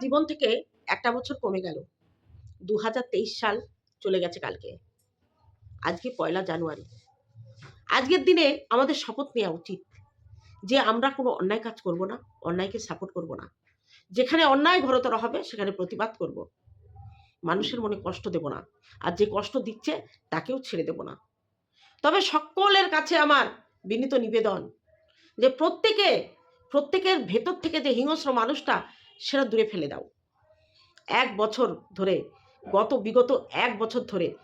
জীবন থেকে একটা বছর কমে গেল। দু হাজার তেইশ সাল চলে গেছে কালকে। আজকে পয়লা জানুয়ারি। আজকের দিনে আমাদের শপথ নেওয়া উচিত যে আমরা কোনো অন্যায় কাজ করব না, অন্যায়কে সাপোর্ট করব না। যেখানে অন্যায় ঘরতর হবে, সেখানে প্রতিবাদ করব। মানুষের মনে কষ্ট দেব না আর যে কষ্ট দিচ্ছে, তাকেও ছেড়ে দেব না। তবে সকলের কাছে আমার বিনীত নিবেদন যে প্রত্যেকে, প্রত্যেকের ভেতর থেকে যে হিংস্র মানুষটা সেটা দূরে ফেলে দাও। এক বছর ধরে, গত বিগত এক বছর ধরে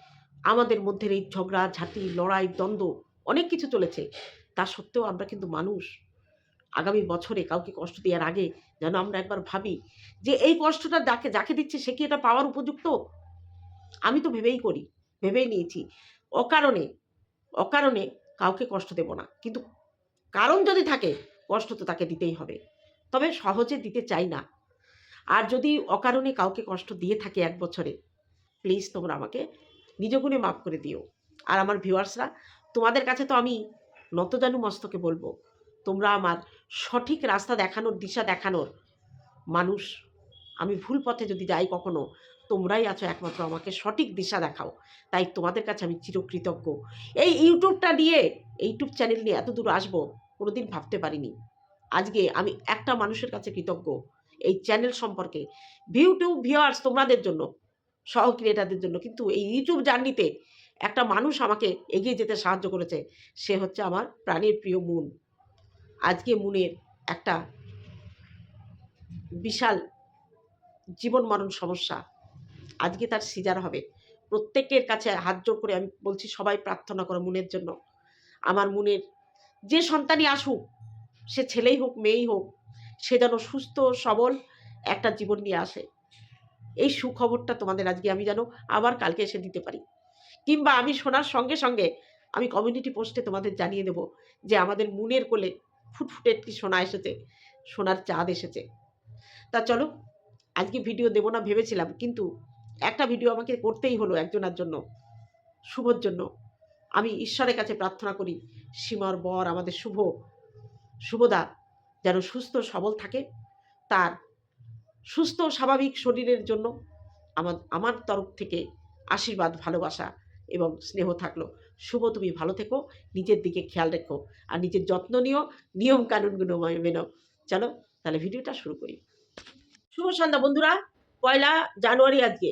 আমাদের মধ্যে এই ঝগড়া, ঝাঁটি, লড়াই, দ্বন্দ্ব অনেক কিছু চলেছে। তা সত্ত্বেও আমরা কিন্তু মানুষ আগামী বছরে কাউকে কষ্ট দেওয়ার আগে যেন আমরা একবার ভাবি যে এই কষ্টটা যাকে যাকে দিচ্ছে সে কি এটা পাওয়ার উপযুক্ত? আমি তো ভেবেই করি, ভেবেই নিয়েছি। অকারণে অকারণে কাউকে কষ্ট দেব না। কিন্তু কারণ যদি থাকে, কষ্ট তো তাকে দিতেই হবে। তবে সহজে দিতে চাই না। আর যদি অকারণে কাউকে কষ্ট দিয়ে থাকে এক বছরে প্লিজ তোমরা আমাকে নিজ গুণে মাফ করে দিও। আর আমার ভিউয়ার্সরা তোমাদের কাছে তো আমি নতজানু মস্তকে বলব, তোমরা আমার সঠিক রাস্তা দেখানোর, দিশা দেখানোর মানুষ। আমি ভুল পথে যদি যাই কখনো, তোমরাই আছো একমাত্র আমাকে সঠিক দিশা দেখাও। তাই তোমাদের কাছে আমি চিরকৃতজ্ঞ। এই ইউটিউবটা নিয়ে ইউটিউব চ্যানেল নিয়ে এত দূর আসব, কোনোদিন ভাবতে পারিনি। আজকে আমি একটা মানুষের কাছে কৃতজ্ঞ। এই চ্যানেল সম্পর্কে। ভিউ টু ভিউয়ার্স তোমাদের জন্য সহ ক্রিয়েটারদের জন্য। কিন্তু এই ইউটিউব জার্নিতে একটা মানুষ আমাকে এগিয়ে যেতে সাহায্য করেছে, সে হচ্ছে আমার প্রাণের প্রিয় মুন। আজকে মুনের একটা বিশাল জীবন মরণ সমস্যা। আজকে তার সিজার হবে। প্রত্যেকের কাছে হাত জোর করে আমি বলছি, সবাই প্রার্থনা করো মুনের জন্য। আমার মুনের যে সন্তানই আসুক, সে ছেলেই হোক, মেয়েই হোক সে যেন সুস্থ, সবল একটা জীবন নিয়ে আসে। এই সুখবরটা তোমাদের আজকে আমি যেন আবার কালকে এসে দিতে পারি। কিংবা আমি শোনার সঙ্গে সঙ্গে আমি কমিউনিটি পোস্টে তোমাদের জানিয়ে দেব যে আমাদের মুনের কোলে ফুটফুটে একটি সোনা এসেছে, সোনার চাঁদ এসেছে। তা চলো, আজকে ভিডিও দেবো না ভেবেছিলাম, কিন্তু একটা ভিডিও আমাকে করতেই হলো একজনের জন্য, শুভর জন্য। আমি ঈশ্বরের কাছে প্রার্থনা করি সীমার বর, আমাদের শুভ, শুভদা যেন সুস্থ সবল থাকে তার সুস্থ স্বাভাবিক শরীরের জন্য আমার আমার তরফ থেকে আশীর্বাদ, ভালোবাসা এবং স্নেহ থাকল। শুভ তুমি ভালো থেকো, নিজের দিকে খেয়াল রেখো আর নিজের যত্ন নিও নিয়ম কানুনগুলো মেনো। চলো তাহলে ভিডিওটা শুরু করি। শুভ সন্ধ্যা বন্ধুরা, পয়লা জানুয়ারি আজকে।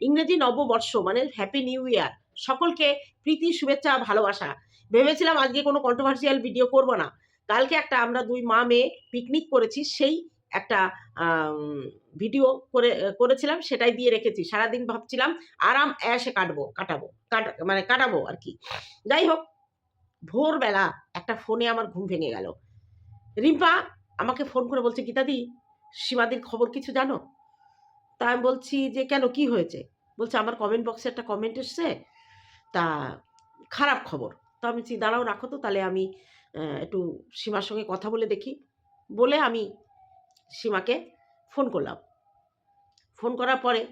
ইংরেজি নববর্ষ মানে হ্যাপি নিউ ইয়ার সকলকে প্রীতি, শুভেচ্ছা, ভালোবাসা। ভেবেছিলাম আজকে কোনো কন্ট্রোভার্সিয়াল ভিডিও করব না। কালকে একটা আমরা দুই মা মেয়ে পিকনিক করেছি, সেই একটা ভিডিও করে, করেছিলাম, সেটাই দিয়ে রেখেছি। সারাদিন ভাবছিলাম, আরাম অ্যাসে কাটবো, কাটাবো, কাটা মানে কাটাবো আর কি। যাই হোক, ভোরবেলা একটা ফোনে আমার ঘুম ভেঙে গেল। রিম্পা আমাকে ফোন করে বলছে, গীতাদি, সীমাদির খবর কিছু জানো? তা আমি বলছি যে, কেন, কি হয়েছে? বলছে, আমার কমেন্ট বক্সে একটা কমেন্ট এসছে, তা খারাপ খবর। তো আমি দাঁড়াও, রাখো তো, তাহলে আমি একটু সীমার সঙ্গে কথা বলে দেখি। বলে আমি সীমাকে ফোন করলাম। ফোন করার পরে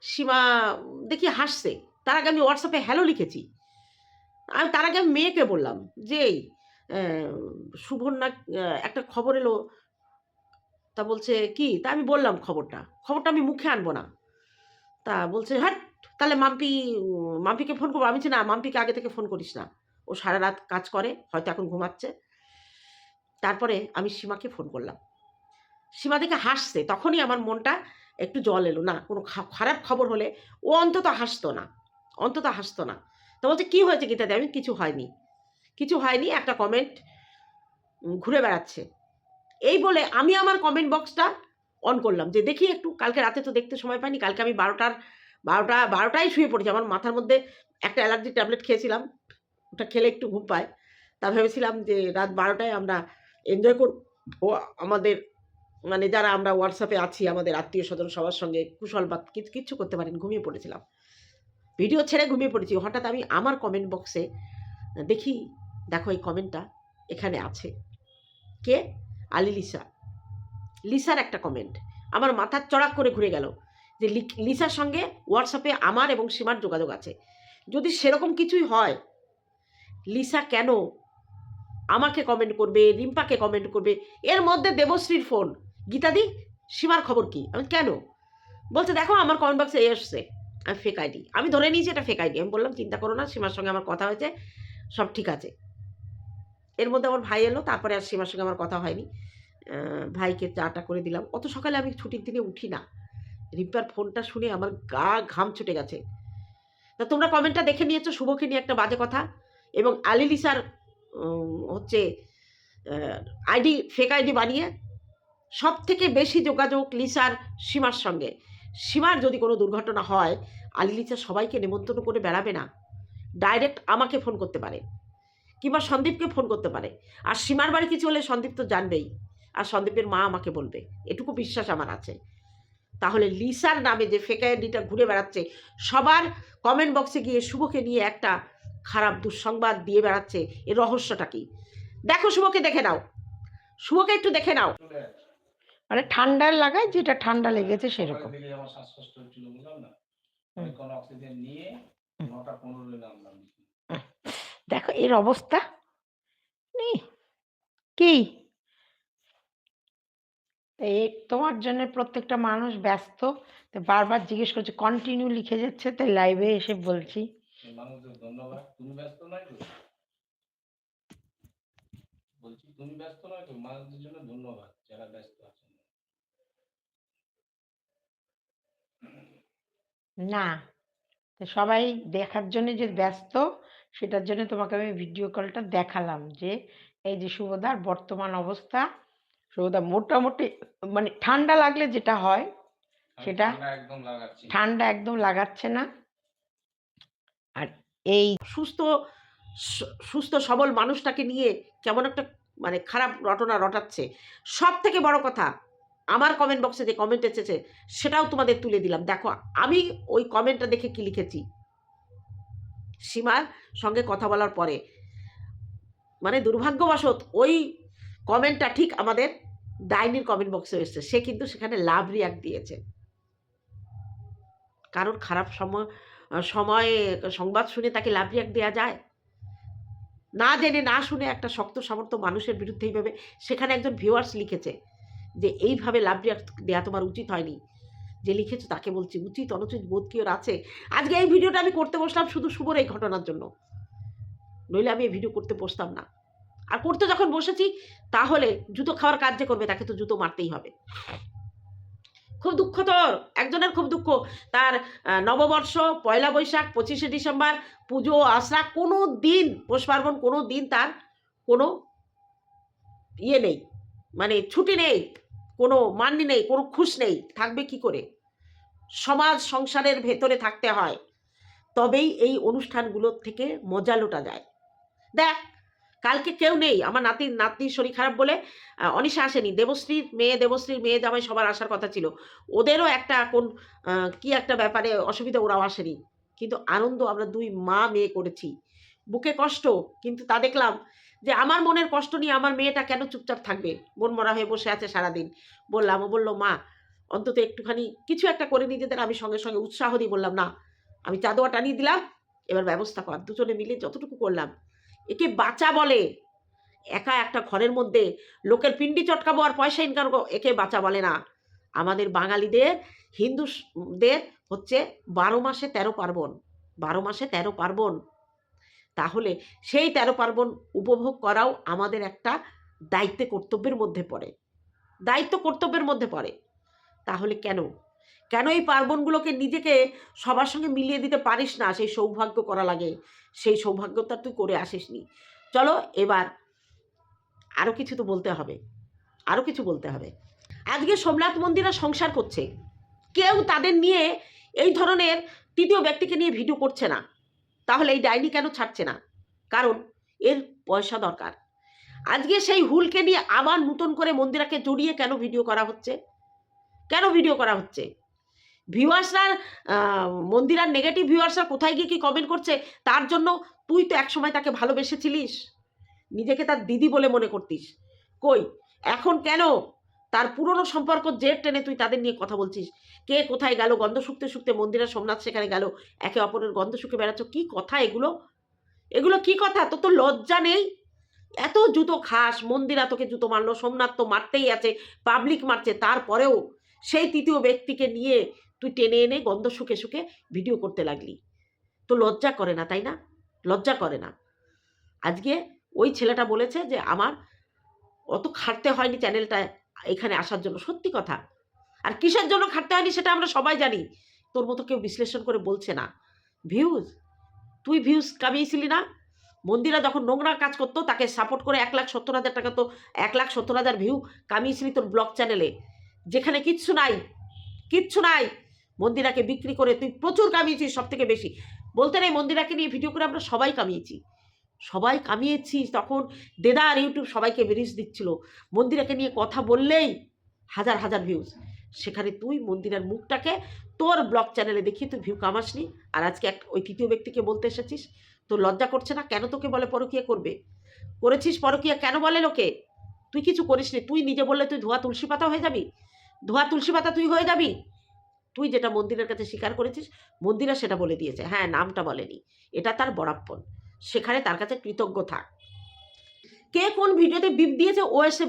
সীমা দেখি হাসছে। তার আগে আমি হোয়াটসঅ্যাপে হ্যালো লিখেছি। আমি তার আগে আমি মেয়েকে বললাম যে এই, আহ, একটা খবর এলো। তা বলছে কি? তা আমি বললাম খবরটা। খবরটা আমি মুখে আনব না। তা বলছে হ্যাঁ তাহলে মাম্পি মাম্পিকে ফোন করব। আমি না মাম্পিকে আগে থেকে ফোন করিস না। ও সারা রাত কাজ করে, হয়তো এখন ঘুমাচ্ছে। তারপরে আমি সীমাকে ফোন করলাম। সীমা দেখে হাসছে। তখনই আমার মনটা একটু জল এলো। না, কোনো খারাপ খবর হলে ও অন্তত হাসতো না। অন্তত হাসতো না। তো বলছে, কী হয়েছে গীতাদি? আমি কিছু হয়নি। কিছু হয়নি, একটা কমেন্ট ঘুরে বেড়াচ্ছে। এই বলে আমি আমার কমেন্ট বক্সটা অন করলাম। যে দেখি একটু, কালকে রাতে তো দেখতে সময় পাইনি। কালকে আমি বারোটার, বারোটা, বারোটায় শুয়ে পড়েছি। আমার মাথার মধ্যে একটা অ্যালার্জি ট্যাবলেট খেয়েছিলাম। ওটা খেলে একটু ঘুম পায়। তা ভেবেছিলাম যে রাত বারোটায় আমরা এনজয় করব। ও আমাদের মানে যারা আমরা হোয়াটসঅ্যাপে আছি, আমাদের আত্মীয় স্বজন সবার সঙ্গে কুশল কিছু কিচ্ছু করতে পারিনি, ঘুমিয়ে পড়েছিলাম। ভিডিও ছেড়ে ঘুমিয়ে পড়েছি। হঠাৎ আমি আমার কমেন্ট বক্সে দেখি, দেখো এই কমেন্টটা এখানে আছে। কে? আলি লিসা। লিসার একটা কমেন্ট আমার মাথার চড়াক করে ঘুরে গেল যে লিসার সঙ্গে হোয়াটসঅ্যাপে আমার এবং সীমার যোগাযোগ আছে। যদি সেরকম কিছুই হয় লিসা কেন? আমাকে কমেন্ট করবে, রিম্পাকে কমেন্ট করবে। এর মধ্যে দেবশ্রীর ফোন গীতাদি, সীমার খবর কি? আমি কেন? বলছে, দেখো, আমার কমেন্ট বক্সে এসছে আমি ফেক আইডি আমি ধরে নিয়েছি, এটা ফেক আইডি আমি বললাম, চিন্তা করো না, সীমার সঙ্গে আমার কথা হয়েছে, সব ঠিক আছে। এর মধ্যে আমার ভাই এলো, তারপরে আর সীমার সঙ্গে আমার কথা হয়নি। ভাইকে চাটা করে দিলাম। অত সকালে আমি ছুটির দিনে উঠি না। রিম্পার ফোনটা শুনে আমার গা ঘাম ছুটে গেছে। তা তোমরা কমেন্টটা দেখে নিয়েছো, শুভকে নিয়ে একটা বাজে কথা। এবং আলিলিসার হচ্ছে আইডি ফেক আইডি বানিয়ে সব থেকে বেশি যোগাযোগ লিসার সীমার সঙ্গে। সীমার যদি কোনো দুর্ঘটনা হয়, আলি লিসা সবাইকে নেমন্তন্ন করে বেড়াবে না। ডাইরেক্ট আমাকে ফোন করতে পারে কিংবা সন্দীপকে ফোন করতে পারে। আর সীমার বাড়ি কিছু হলে সন্দীপ তো জানবেই। আর সন্দীপের মা আমাকে বলবে। এটুকু বিশ্বাস আমার আছে। তাহলে লিসার নামে যে ফেক আইডিটা ঘুরে বেড়াচ্ছে, সবার কমেন্ট বক্সে গিয়ে শুভকে নিয়ে একটা খারাপ দুঃসংবাদ দিয়ে বেড়াচ্ছে এর রহস্যটা কি? দেখো শুভকে দেখে নাও। শুভকে একটু দেখে নাও। মানে ঠান্ডার লাগায় যেটা ঠান্ডা লেগেছে সেরকম। দেখো এর অবস্থা? নেই কি? তোমার জন্য প্রত্যেকটা মানুষ ব্যস্ত তো বারবার জিজ্ঞেস করছে কন্টিনিউ লিখে যাচ্ছে তাই লাইভে এসে বলছি। মানুষদের ধন্যবাদ। তুমি ব্যস্ত নয় তো? বলছি তুমি ব্যস্ত নয় তো? মানুষদের জন্য ধন্যবাদ যারা ব্যস্ত আছেন। না। তো সবাই দেখার জন্য যে ব্যস্ত সেটার জন্য তোমাকে আমি ভিডিও কলটা দেখালাম যে এই যে শুভদার বর্তমান অবস্থা শুভদা মোটামুটি মানে ঠান্ডা লাগলে যেটা হয় সেটা? একদম লাগাচ্ছি। ঠান্ডা একদম লাগাচ্ছে না। আর এই সুস্থ সুস্থ সবল মানুষটাকে নিয়ে কেমন একটা মানে খারাপ রটনা রটাচ্ছে। সব থেকে বড় কথা, আমার কমেন্ট বক্সে যে কমেন্ট এসেছে, সেটাও তোমাদের তুলে দিলাম। দেখো, আমি ওই কমেন্টটা দেখে কি লিখেছি? সীমার সঙ্গে কথা বলার পরে। মানে দুর্ভাগ্যবশত ওই কমেন্টটা ঠিক আমাদের ডাইনির কমেন্ট বক্সে এসেছে। সে কিন্তু সেখানে লাভ রিয়াক্ট দিয়েছে। কারণ খারাপ সময় সময়ে সংবাদ শুনে তাকে লাভ রিয়াক্ট দেওয়া যায়? না জেনে, না শুনে একটা শক্ত সামর্থ্য মানুষের বিরুদ্ধে এইভাবে, সেখানে একজন ভিউয়ার্স লিখেছে যে, এইভাবে লাভ রিয়াক্ট দেওয়া তোমার উচিত হয়নি। যে লিখেছো, তাকে বলছি, উচিত, অনুচিত, বোধ কি ওর আছে? আজকে এই ভিডিওটা আমি করতে বসলাম শুধু শুভর এই ঘটনার জন্য। নইলে আমি এই ভিডিও করতে বসতাম না। আর করতে যখন বসেছি, তাহলে জুতো খাওয়ার কাজ যে করবে, তাকে তো জুতো মারতেই হবে। খুব দুঃখ তোর একজনের খুব দুঃখ। তার নববর্ষ, পয়লা বৈশাখ, পঁচিশে ডিসেম্বর, পুজো, আশরা, কোনো দিন, পৌষ পার্বণ কোনো দিন তার কোনো ইয়ে নেই। মানে ছুটি নেই, কোনো মান্যি নেই, কোনো খুশ নেই। থাকবে কি করে? সমাজ সংসারের ভেতরে থাকতে হয়। তবেই এই অনুষ্ঠানগুলোর থেকে মজা লোটা যায়। দেখ কালকে কেউ নেই। আমার নাতি, নাতনির শরীর খারাপ বলে অনিশা আসেনি। দেবশ্রীর মেয়ে দেবশ্রীর মেয়ে জামাই সবার আসার কথা ছিল। ওদেরও একটা কোন কি একটা ব্যাপারে অসুবিধা ওরাও আসেনি। কিন্তু আনন্দ আমরা দুই মা মেয়ে করেছি। বুকে কষ্ট, কিন্তু তা দেখলাম যে আমার মনের কষ্ট নিয়ে আমার মেয়েটা কেন চুপচাপ থাকবে? মন মরা হয়ে বসে আছে সারাদিন। বললাম, ও বলল, মা, অন্তত একটুখানি কিছু একটা করে নিজেদের আমি সঙ্গে সঙ্গে উৎসাহ দিই। বললাম, না, আমি চাদোয়া টানিয়ে দিলাম, এবার ব্যবস্থা কর। দুজনে মিলে যতটুকু করলাম। একে বাঁচা বলে। একা একটা ঘরের মধ্যে লোকের পিন্ডি চটকাবো আর পয়সা ইনকাম একে বাঁচা বলে না। আমাদের বাঙালিদের হিন্দুদের হচ্ছে বারো মাসে তেরো পার্বণ। বারো মাসে তেরো পার্বণ। তাহলে সেই তেরো পার্বণ উপভোগ করাও আমাদের একটা দায়িত্ব কর্তব্যের মধ্যে পড়ে। দায়িত্ব কর্তব্যের মধ্যে পড়ে। তাহলে কেন? কেন এই পার্বণগুলোকে নিজেকে সবার সঙ্গে মিলিয়ে দিতে পারিস না? সেই সৌভাগ্য করা লাগে। সেই সৌভাগ্যতা তুই করে আসিসনি। চলো, এবার আরও কিছু তো বলতে হবে। আরও কিছু বলতে হবে। আজকে সোমনাথ মন্দিরা সংসার করছে। কেউ তাদের নিয়ে এই ধরনের তৃতীয় ব্যক্তিকে নিয়ে ভিডিও করছে না। তাহলে এই ডাইনি কেন ছাড়ছে না? কারণ এর পয়সা দরকার। আজকে সেই হুলকে নিয়ে আবার নতুন করে মন্দিরাকে জড়িয়ে কেন ভিডিও করা হচ্ছে? কেন ভিডিও করা হচ্ছে? ভিউয়ার্সরা মন্দিরার নেগেটিভ ভিউয়ার্সরা কোথায় গিয়ে কি কমেন্ট করছে? তার জন্য তুই তো একসময় তাকে ভালোবেসেছিলিস। নিজেকে তার দিদি বলে মনে করতিস। কই? এখন কেন? তার পুরনো সম্পর্ক জের টেনে তুই তাদের নিয়ে কথা বলছিস। কে কোথায় গেল? গন্ধ শুকতে শুকতে মন্দিরের সোমনাথ সেখানে গেল। একে অপরের গন্ধ শুকে বেড়াচ্ছ। কি কথা এগুলো? এগুলো কি কথা? তোর তো লজ্জা নেই? এত জুতো খাস, মন্দিরা তোকে জুতো মারলো, সোমনাথ তো মারতেই আছে পাবলিক মারছে। তারপরেও সেই তৃতীয় ব্যক্তিকে নিয়ে তুই টেনে এনে গন্ধ শুকে শুকে ভিডিও করতে লাগলি। তো লজ্জা করে না, তাই না? লজ্জা করে না। আজকে ওই ছেলেটা বলেছে যে, আমার অত খাটতে হয়নি চ্যানেলটা এখানে আসার জন্য। সত্যি কথা। আর কিসের জন্য খাটতে হয়নি সেটা আমরা সবাই জানি। তোর মতো কেউ বিশ্লেষণ করে বলছে না। ভিউজ তুই ভিউজ কামিয়েছিলি না? মন্দিরা যখন নোংরা কাজ করতো, তাকে সাপোর্ট করে এক লাখ সত্তর হাজার টাকা তো এক লাখ সত্তর হাজার ভিউ কামিয়েছিলি তোর ব্লগ চ্যানেলে যেখানে কিচ্ছু নাই কিচ্ছু নাই। মন্দিরাকে বিক্রি করে তুই প্রচুর কামিয়েছিস সব থেকে বেশি। বলতে নেই, মন্দিরাকে নিয়ে ভিডিও করে আমরা সবাই কামিয়েছি। সবাই কামিয়েছি, তখন দেদা আর ইউটিউব সবাইকে বেরিস দিচ্ছিল। মন্দিরাকে নিয়ে কথা বললেই হাজার হাজার ভিউজ সেখানে তুই মন্দিরের মুখটাকে তোর ব্লগ চ্যানেলে দেখিয়ে তুই ভিউ কামাসনি। আর আজকে এক ওই তৃতীয় ব্যক্তিকে বলতে এসেছিস, তোর লজ্জা করছে না? কেন তোকে বলে পরকিয়া করবে? করেছিস পরকিয়া? কেন বলে লোকে? তুই কিছু করিসনি। তুই নিজে বললে তুই ধোয়া তুলসী পাতা হয়ে যাবি? ধোয়া তুলসী পাতা তুই হয়ে যাবি? তুই যেটা মন্দিরের কাছে স্বীকার করেছিস, মন্দিরা সেটা বলে দিয়েছে। হ্যাঁ নামটা বলেনি। এটা তার বরাপ্পন। সেখানে তার কাছে কৃতজ্ঞ থাক। কে কোন ভিডিওতে বিপ দিয়েছে, ও এসে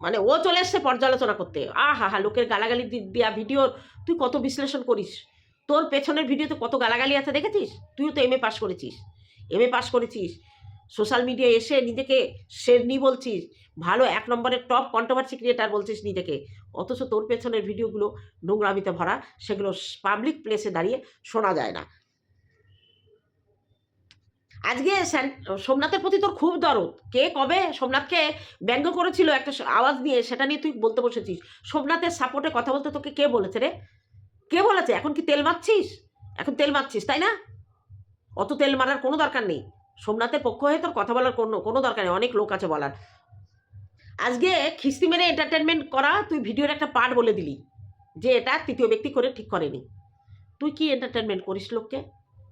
মানে ও চলে এসছে পর্যালোচনা করতে। আহা, হা হা লোকের গালাগালি দি- দেওয়া ভিডিও, তুই কত বিশ্লেষণ করিস? তোর পেছনের ভিডিওতে কত গালাগালি আছে দেখেছিস? তুইও তো এম এ পাস করেছিস। এম এ পাস করেছিস। সোশ্যাল মিডিয়ায় এসে নিজেকে শেরনি বলছিস, ভালো এক নম্বরের টপ কন্ট্রোভার্সি ক্রিয়েটার বলছিস নিজেকে। অথচ তোর পেছনের ভিডিওগুলো নোংরামিতে ভরা, সেগুলো পাবলিক প্লেসে দাঁড়িয়ে শোনা যায় না। আজকে সোমনাথের প্রতি তোর খুব দরদ। কে কবে সোমনাথকে ব্যঙ্গ করেছিল একটা আওয়াজ নিয়ে, সেটা নিয়ে তুই বলতে বসেছিস? সোমনাথের সাপোর্টে কথা বলতে তোকে কে বলেছে রে? কে বলেছে? এখন কি তেল মারছিস? এখন তেল মারছিস, তাই না? অত তেল মারার কোনো দরকার নেই। সোমনাথের পক্ষ হয়ে তোর কথা বলার কোনো কোনো দরকার নেই। অনেক লোক আছে বলার। আজকে খিস্তি মেরে এন্টারটেনমেন্ট করা তুই ভিডিওর একটা পার্ট বলে দিলি, যে এটা তৃতীয় ব্যক্তি করে ঠিক করেনি। তুই কি এন্টারটেনমেন্ট করিস লোককে?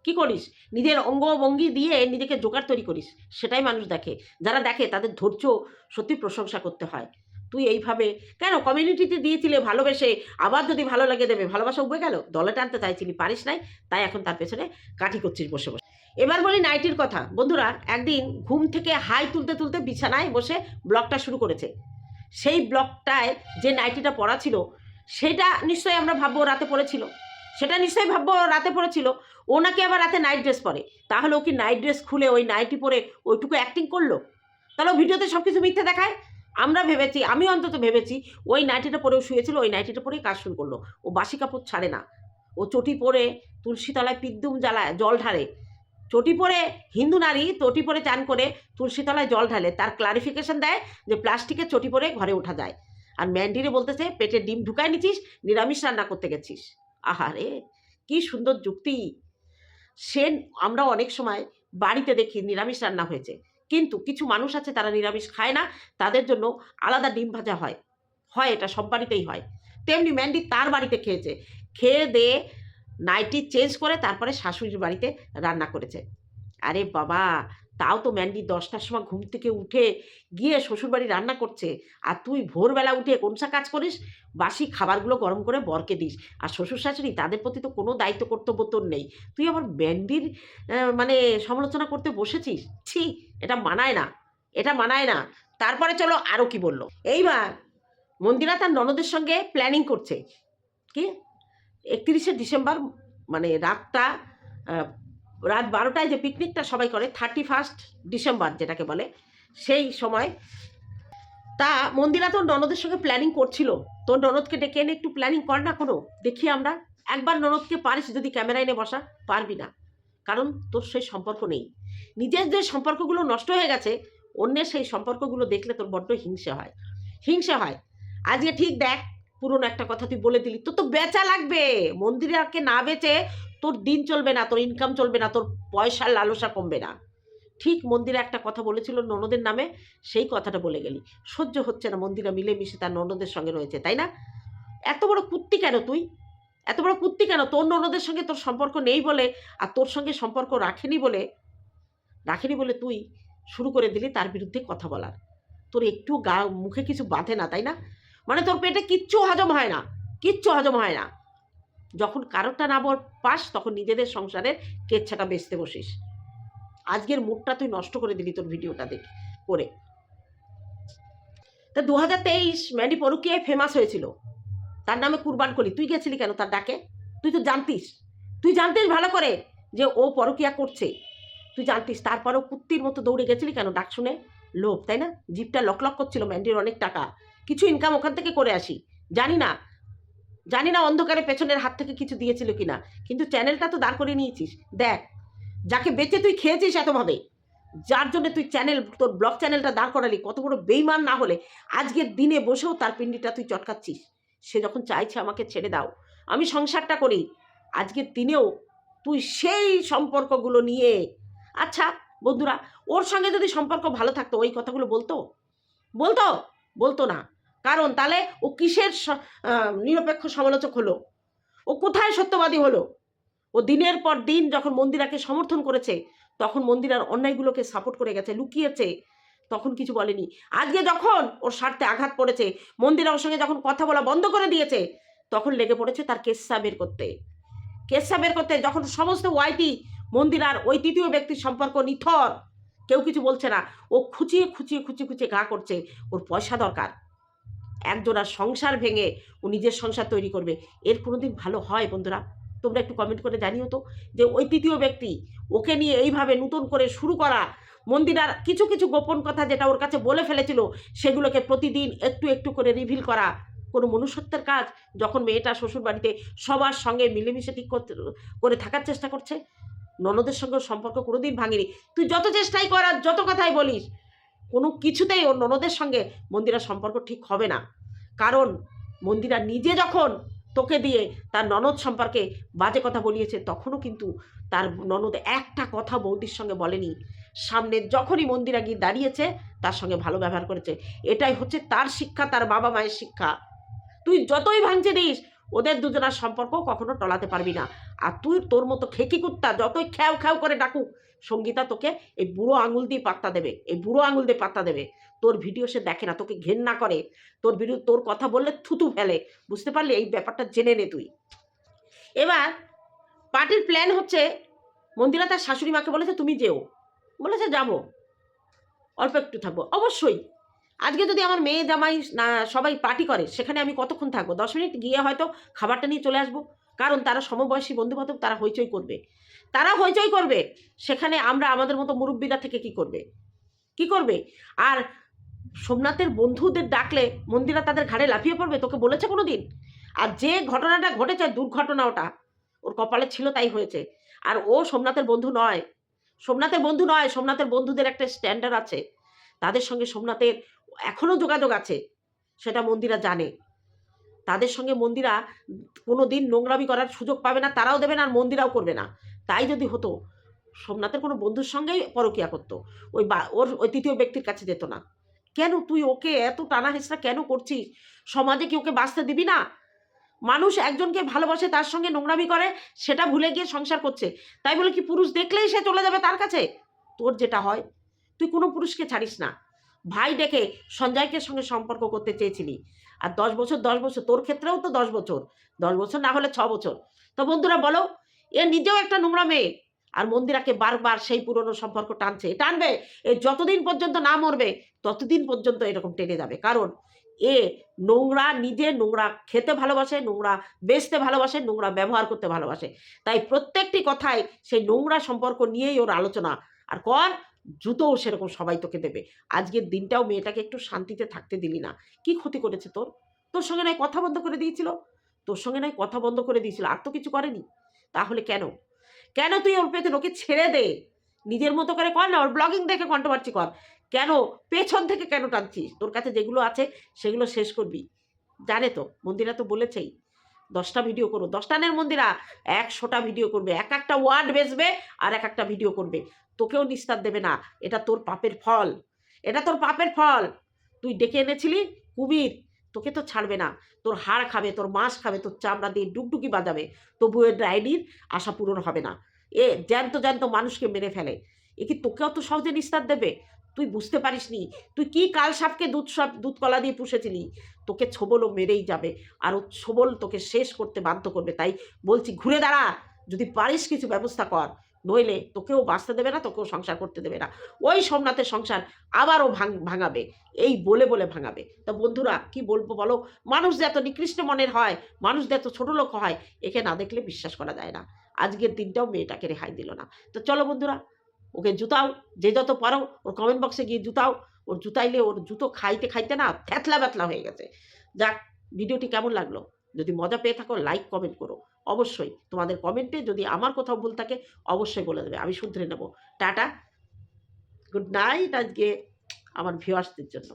কি করিস? নিজের অঙ্গ ভঙ্গি দিয়ে নিজেকে জোগাড় তৈরি করিস, সেটাই মানুষ দেখে। যারা দেখে তাদের ধৈর্য সত্যি প্রশংসা করতে হয়। তুই এইভাবে, কেন কমিউনিটিতে দিয়েছিলে ভালোবেসে, আবার যদি ভালো লাগে দেবে, ভালোবাসা উবে গেল? দলে টানতে চাইছিলি, পারিস নাই, তাই এখন তার পেছনে কাঠি করছিস বসে বসে। এবার বলি নাইটির কথা। বন্ধুরা, একদিন ঘুম থেকে হাই তুলতে তুলতে বিছানায় বসে ব্লগটা শুরু করেছে। সেই ব্লগটায় যে নাইটিটা পড়া ছিল, সেটা নিশ্চয়ই আমরা ভাববো রাতে পড়েছিল সেটা নিশ্চয়ই ভাববো রাতে পড়েছিল ও নাকি আবার রাতে নাইট ড্রেস পরে। তাহলে ও কি নাইট ড্রেস খুলে ওই নাইটি পরে ওইটুকু অ্যাক্টিং করল? তাহলে ভিডিওতে সব কিছু মিথ্যে দেখায়? আমরা ভেবেছি, আমি অন্তত ভেবেছি, ওই নাইটিটা পরেও শুয়েছিল, ওই নাইটিটা পরেই কাজ শুরু করল। ও বাসি কাপড় ছাড়ে না। ও চটি পরে তুলসী তলায় পিদ্দুম জ্বালায়, জল ঢালে। চটি পরে, হিন্দু নারী চটি পরে চান করে তুলসী তলায় জল ঢালে, তার ক্লারিফিকেশন দেয় যে প্লাস্টিকের চটি পরে ঘরে ওঠা যায়। আর ম্যান্ডিরে বলতেছে পেটে ডিম ঢুকায় নিছিস, নিরামিষ রান্না করতে গেছিস। আহারে, কি সুন্দর যুক্তি। সে, আমরা অনেক সময় বাড়িতে দেখি নিরামিষ রান্না হয়েছে, কিন্তু কিছু মানুষ আছে তারা নিরামিষ খায় না, তাদের জন্য আলাদা ডিম ভাজা হয়। হয় এটা সব বাড়িতেই হয়। তেমনি ম্যান্ডি তার বাড়িতে খেয়েছে। খেয়ে দিয়ে নাইটি চেঞ্জ করে তারপরে শাশুড়ির বাড়িতে রান্না করেছে। আরে বাবা, তাও তো ম্যান্ডি দশটার সময় ঘুম থেকে উঠে গিয়ে শ্বশুরবাড়ি রান্না করছে। আর তুই ভোরবেলা উঠে কোনসা কাজ করিস? বাসি খাবারগুলো গরম করে বরকে দিস। আর শ্বশুর শাশুড়ি তাদের প্রতি তো কোনো দায়িত্ব কর্তব্য তোর নেই। তুই আবার ম্যান্ডির মানে সমালোচনা করতে বসেছিস? ছি, এটা মানায় না। এটা মানায় না। তারপরে চলো আরও কি বলল। এইবার মন্দিরা তার ননদের সঙ্গে প্ল্যানিং করছে। কি? একত্রিশে ডিসেম্বর মানে রাতটা রাত বারোটায় যে পিকনিকটা সবাই করে, থার্টি ফার্স্ট ডিসেম্বর যেটাকে বলে, সেই সময়। তা মন্দিরা তোর ননদের সঙ্গে প্ল্যানিং করছিল। তোর ননদকে ডেকে এনে একটু প্ল্যানিং কর না কোনো, দেখি আমরা। একবার ননদকে পারিস যদি ক্যামেরা এনে বসা, পারবি না। কারণ তোর সেই সম্পর্ক নেই। নিজের যে সম্পর্কগুলো নষ্ট হয়ে গেছে, অন্যের সেই সম্পর্কগুলো দেখলে তোর বড্ড হিংসে হয়। হিংসে হয়। আজকে ঠিক দেখ পুরনো একটা কথা তুই বলে দিলি। তোর তো বেচা লাগবে। মন্দিরাকে না বেচে তোর দিন চলবে না, তোর ইনকাম চলবে না, তোর পয়সার লালসা কমবে না। ঠিক মন্দিরে একটা কথা বলেছিল ননদের নামে, সেই কথাটা বলে গেলি। সহ্য হচ্ছে না, মন্দিরা মিলেমিশে তার ননদের সঙ্গে রয়েছে, তাই না? এত বড় কুত্তি কেন তুই? এত বড় কুত্তি কেন? তোর ননদের সঙ্গে তোর সম্পর্ক নেই বলে আর তোর সঙ্গে সম্পর্ক রাখেনি বলে? রাখেনি বলে তুই শুরু করে দিলি তার বিরুদ্ধে কথা বলার। তোর একটু গা, মুখে কিছু বাঁধে না, তাই না? মানে তোর পেটে কিচ্ছু হজম হয় না, কিচ্ছু হজম হয় না। যখন কারোরটা না পাস, তখন নিজেদের সংসারের কেচ্ছাটা বেচতে বসিস। আজকের মুডটা তুই নষ্ট করে দিলি তোর ভিডিওটা দেখে, করে। তা দু হাজার তেইশ ম্যাডি পরুকিয়ায় ফেমাস হয়েছিল। তার নামে কুরবান করলি। তুই গেছিলি কেন তার ডাকে? তুই তো জানতিস। তুই জানতিস ভালো করে যে ও পরকিয়া করছে। তুই জানতিস। তারপরেও কুত্তির মতো দৌড়ে গেছিলি কেন? ডাক শুনে লোভ, তাই না? জিপটা লক লক করছিল ম্যান্ডির অনেক টাকা। কিছু ইনকাম ওখান থেকে করে আসি। জানি না জানি না অন্ধকারে পেছনের হাত থেকে কিছু দিয়েছিল কিনা, কিন্তু চ্যানেলটা তো দাঁড় করে নিয়েছিস। দেখ, যাকে বেচে তুই খেয়েছিস এতভাবে, যার জন্য তুই চ্যানেল তোর ব্লগ চ্যানেলটা দাঁড় করালি, কত বড় বেইমান না হলে আজকের দিনে বসেও তার পিন্ডিটা তুই চটকাচ্ছিস। সে যখন চাইছে আমাকে ছেড়ে দাও, আমি সংসারটা করি, আজকের দিনেও তুই সেই সম্পর্কগুলো নিয়ে আচ্ছা বন্ধুরা, ওর সঙ্গে যদি সম্পর্ক ভালো থাকতো, ওই কথাগুলো বলতো? বলতো? বলতো না। কারণ তাহলে ও কিসের নিরপেক্ষ সমালোচক হলো? ও কোথায় সত্যবাদী হলো? ও দিনের পর দিন যখন মন্দিরাকে সমর্থন করেছে, তখন মন্দিরার অন্যায়গুলোকে সাপোর্ট করে গেছে, লুকিয়েছে, তখন কিছু বলেনি। আজকে যখন ওর স্বার্থে আঘাত পড়েছে, মন্দিরা ওর সঙ্গে যখন কথা বলা বন্ধ করে দিয়েছে, তখন লেগে পড়েছে তার কেসা বের করতে। কেসা বের করতে যখন সমস্ত ওয়াইটি, মন্দিরার ওই তৃতীয় ব্যক্তির সম্পর্ক নিথর, কেউ কিছু বলছে না। ও খুঁচিয়ে খুঁচিয়ে খুঁচিয়ে খুঁচিয়ে গা করছে, ওর পয়সা দরকার। একজোড়া সংসার ভেঙে ও নিজের সংসার তৈরি করবে। এর কোনোদিন ভালো হয় বন্ধুরা? তোমরা একটু কমেন্ট করে জানিও তো যে ওই তৃতীয় ব্যক্তি, ওকে নিয়ে এইভাবে নতুন করে শুরু করা মন্দিরার কিছু কিছু গোপন কথা যেটা ওর কাছে বলে ফেলেছিল, সেগুলোকে প্রতিদিন একটু একটু করে রিভিল করা কোনো মনুষ্যত্বের কাজ যখন মেয়েটা শ্বশুরবাড়িতে সবার সঙ্গে মিলেমিশে ঠিক করে থাকার চেষ্টা করছে? ননদের সঙ্গে সম্পর্ক কোনোদিন ভাঙেনি। তুই যত চেষ্টাই করার যত কথাই বলিস কোনো কিছুতেই ওর ননদের সঙ্গে মন্দিরার সম্পর্ক ঠিক হবে না। কারণ মন্দিরা নিজে যখন তোকে দিয়ে তার ননদ সম্পর্কে বাজে কথা বলিয়েছে, তখনও কিন্তু তার ননদ একটা কথা বৌদির সঙ্গে বলেনি। সামনে যখনই মন্দিরা গিয়ে দাঁড়িয়েছে, তার সঙ্গে ভালো ব্যবহার করেছে। এটাই হচ্ছে তার শিক্ষা, তার বাবা মায়ের শিক্ষা। তুই যতই ভাঙছে দিস ওদের দুজনার সম্পর্ক কখনো টলাতে পারবি না। আর তুই তোর মতো খেকি কুত্তা যতই খ্যাও খ্যাও করে ডাকুক, সঙ্গীতা তোকে এই বুড়ো আঙুল দিয়ে পাত্তা দেবে, এই বুড়ো আঙুল দিয়ে পাত্তা দেবে। তোর ভিডিও সে দেখে না, তোকে ঘেন্না করে, তোর ভিডিও তোর কথা বললে থুতু ফেলে। বুঝতে পারলি? এই ব্যাপারটা জেনে নে তুই। এবার পার্টির প্ল্যান হচ্ছে, মন্দিরা তার শাশুড়ি মাকে বলেছে, তুমি যেও। বলেছে, যাব। অল্প একটু থাকব। অবশ্যই। আজকে যদি আমার মেয়ে জামাই না, সবাই পার্টি করে, সেখানে আমি কতক্ষণ থাকব? দশ মিনিট গিয়ে হয়তো খাবারটা নিয়ে চলে আসব। কারণ তারা সমবয়সী বন্ধু বান্ধব তারা হইচই করবে। তারা হইচই করবে। সেখানে আমরা আমাদের মতো মুরব্বীরা থেকে কি করবে? কি করবে? আর সোমনাথের বন্ধুদের ডাকলে মন্দিরা তাদের ঘাড়ে লাফিয়ে পড়বে? তোকে বলেছে কোনো দিন আর যে ঘটনাটা ঘটেছে, দুর্ঘটনা ওটা, ওর কপালে ছিল তাই হয়েছে। আর ও সোমনাথের বন্ধু নয়। সোমনাথের বন্ধু নয়, সোমনাথের বন্ধুদের একটা স্ট্যান্ডার্ড আছে। তাদের সঙ্গে সোমনাথের এখনও যোগাযোগ আছে, সেটা মন্দিরা জানে। তাদের সঙ্গে মন্দিরা কোনো দিন নোংরামি করার সুযোগ পাবে না, তারাও দেবে না আর মন্দিরাও করবে না। তাই যদি হতো, সোমনাথের কোনো বন্ধুর সঙ্গেই পরকিয়া করতো, ওই বা, ওর ওই তৃতীয় ব্যক্তির কাছে যেত না। কেন তুই ওকে এত টানা হেঁচড়া কেন করছিস? সমাজে কি ওকে বাঁচতে দিবি না? মানুষ একজনকে ভালোবাসে, তার সঙ্গে নোংরামি করে, সেটা ভুলে গিয়ে সংসার করছে। তাই বলে কি পুরুষ দেখলেই সে চলে যাবে তার কাছে? তোর যেটা হয়, তুই কোনো পুরুষকে ছাড়িস না। ভাই ডেকে সঞ্জয়কে সঙ্গে সম্পর্ক করতে চেয়েছিলি। আর দশ বছর দশ বছর, তোর ক্ষেত্রেও তো দশ বছর। দশ বছর না হলে ছ বছর। তো বন্ধুরা বলো, এ নিজেও একটা নোংরা মেয়ে। আর মন্দিরাকে বারবার সেই পুরনো সম্পর্ক টানছে। টানবে, এ যতদিন পর্যন্ত না মরবে, ততদিন পর্যন্ত এরকম টেনে যাবে। কারণ এ নোংরা, নিজে নোংরা, খেতে ভালোবাসে, নোংরা, বেচতে ভালোবাসে, নোংরা, ব্যবহার করতে ভালোবাসে। তাই প্রত্যেকটি কথায় সেই নোংরা সম্পর্ক নিয়েই ওর আলোচনা। আর কর জুতোও সেরকম সবাই তোকে দেবে। আজকের দিনটাও মেয়েটাকে একটু শান্তিতে থাকতে দিলি না। কি ক্ষতি করেছে তোর? তোর সঙ্গে নয় কথা বন্ধ করে দিয়েছিল? তোর সঙ্গে নয় কথা বন্ধ করে দিয়েছিল, আর তো কিছু করেনি? তাহলে কেন? কেন তুই ওর পেছনে, ওকে ছেড়ে দে? নিজের মতো করে কর না, ওর ব্লগিং দেখে কন্ট্রোভার্সি কর। কেন? পেছন থেকে কেন টানছিস? তোর কাছে যেগুলো আছে, সেগুলো শেষ করবি। জানে তো, মন্দিরা তো বলেছেই। দশটা ভিডিও করো দশটানের মন্দিরা একশোটা ভিডিও করবে। এক একটা ওয়ার্ড বেচবে আর এক একটা ভিডিও করবে। তোকেও নিস্তার দেবে না। এটা তোর পাপের ফল। এটা তোর পাপের ফল। তুই ডেকে এনেছিলি? কুমির। তোকে তো ছাড়বে না। তোর হাড় খাবে, তোর মাছ খাবে, তোর চামড়া দিয়ে ডুকডুকি বাজাবে। তবু এর ডায়েরির আশা পূরণ হবে না। এ জ্যান্ত জ্যান্ত মানুষকে মেরে ফেলে। এ কি তোকেও তো সহজে নিস্তার দেবে? তুই বুঝতে পারিসনি? তুই কি কাল সাপকে দুধ সাপ দুধ কলা দিয়ে পুষেছিলি? তোকে ছোবলও মেরেই যাবে। আর ও ছোবল তোকে শেষ করতে বাধ্য করবে। তাই বলছি, ঘুরে দাঁড়া। যদি পারিস কিছু ব্যবস্থা কর। নইলে তোকেও বাঁচতে দেবে না, তোকেও সংসার করতে দেবে না। ওই সোমনাথের সংসার আবারও ভাঙ ভাঙাবে। এই বলে বলে ভাঙাবে। তা বন্ধুরা, কি বলব বলো? মানুষ যে এত নিকৃষ্ট মনের হয়, মানুষ যে এত ছোটো লোক হয়, একে না দেখলে বিশ্বাস করা যায় না। আজকের দিনটাও মেয়েটাকে রেহাই দিল না। তো চলো বন্ধুরা ওকে জুতাও, যে যত পারো ওর কমেন্ট বক্সে গিয়ে জুতাও, ওর জুতাইলে ওর জুতো খাইতে খাইতে না থ্যাতলা ব্যাতলা হয়ে গেছে। যাক ভিডিওটি কেমন লাগল? যদি মজা পেয়ে থাকো লাইক কমেন্ট করো। অবশ্যই তোমাদের কমেন্টে যদি আমার কোথাও ভুল থাকে, অবশ্যই বলে দেবে, আমি শুধরে নেব। টাটা গুড নাইট আজকে আমার ভিউয়ার্সদের জন্য।